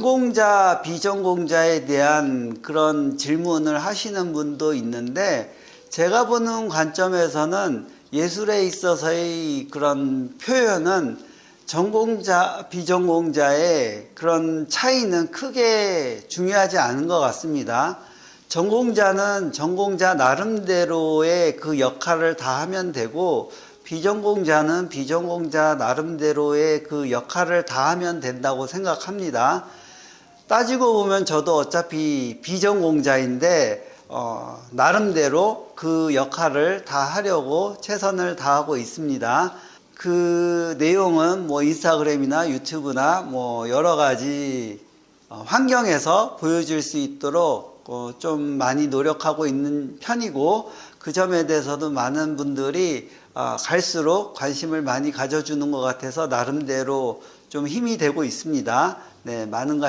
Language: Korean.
전공자, 비전공자에 대한 그런 질문을 하시는 분도 있는데 제가 보는 관점에서는 예술에 있어서의 그런 표현은 전공자, 비전공자의 그런 차이는 크게 중요하지 않은 것 같습니다. 전공자는 전공자 나름대로의 그 역할을 다 하면 되고 비전공자는 비전공자 나름대로의 그 역할을 다 하면 된다고 생각합니다. 따지고 보면 저도 어차피 비전공자인데 어, 나름대로 그 역할을 다 하려고 최선을 다하고 있습니다. 그 내용은 뭐 인스타그램이나 유튜브나 뭐 여러 가지 어, 환경에서 보여줄 수 있도록 어, 좀 많이 노력하고 있는 편이고 그 점에 대해서도 많은 분들이 아, 갈수록 관심을 많이 가져주는 것 같아서 나름대로 좀 힘이 되고 있습니다. 네, 많은